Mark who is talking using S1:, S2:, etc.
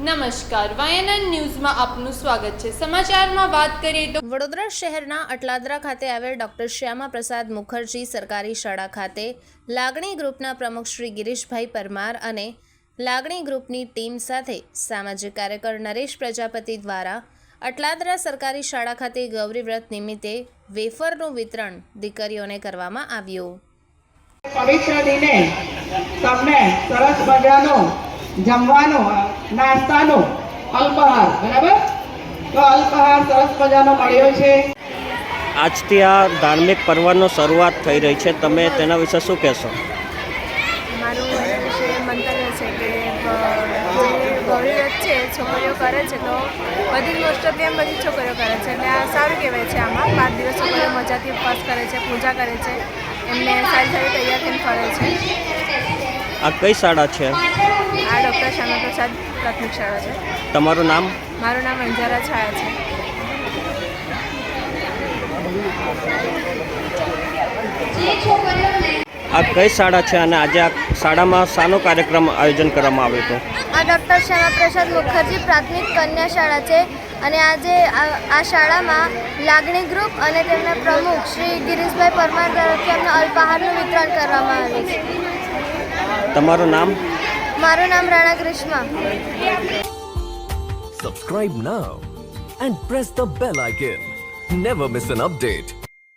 S1: નમસ્કાર વાયનન ન્યૂઝમાં આપનું સ્વાગત છે. સમાચારમાં વાત કરીએ તો
S2: વડોદરા શહેરના અટલાદરા ખાતે આવેલ ડોક્ટર શ્યામા પ્રસાદ મુખર્જી સરકારી શાળા ખાતે લાગણી ગ્રુપના પ્રમુખ શ્રી ગિરીશભાઈ પરમાર અને લાગણી ગ્રુપની ટીમ સાથે સામાજિક કાર્યકર નરેશ પ્રજાપતિ દ્વારા અટલાદરા સરકારી શાળા ખાતે ગૌરી વ્રત નિમિત્તે વેફરનું વિતરણ દીકરીઓને કરવામાં આવ્યું.
S3: પવિત્ર દિને તમને સરસ મજાનું જમવાનું નાસ્તાનું અલ્પાહાર બરાબર? તો અલ્પાહાર સરસ મજાનો મળ્યો છે.
S4: આજથી આ ધાર્મિક પર્વનો શરૂઆત થઈ રહી છે. તમે તેના વિશે શું કહેશો?
S5: મારું એના વિશે મંતવ્ય છે કે ગૌરી છે છોકરીઓ કરે છે તો બધી જ મોસ્ટ ઓફ એમ બધી છોકરીઓ કરે છે? એટલે આ સારું કહેવાય છે આમાં. પાંચ દિવસ છોકરીઓ મજાથી ઉપવાસ કરે છે પૂજા કરે છે એમને સારી સારી તૈયાર થઈને ફરે છે.
S4: આ કઈ શાળા છે?
S5: આ ડૉક્ટર શ્યામા પ્રસાદ પ્રાથમિક શાળા છે.
S4: તમારું નામ?
S5: મારું નામ અંજારા છાયા છે.
S4: આ કઈ શાળા છે અને આજે આ શાળામાં શાનો કાર્યક્રમ આયોજન કરવામાં આવ્યું હતું?
S6: આ ડૉક્ટર શ્યામા પ્રસાદ મુખર્જી પ્રાથમિક કન્યા શાળા છે અને આજે આ આ શાળામાં લાગણી ગ્રુપ અને તેમના પ્રમુખ શ્રી ગિરીશભાઈ પરમાર તરફથી અમને અલ્પાહારનું વિતરણ કરવામાં આવ્યું છે.
S4: તમારું નામ?
S6: મારું નામ Rana Grishma
S7: Subscribe now and press the bell icon. Never miss an update.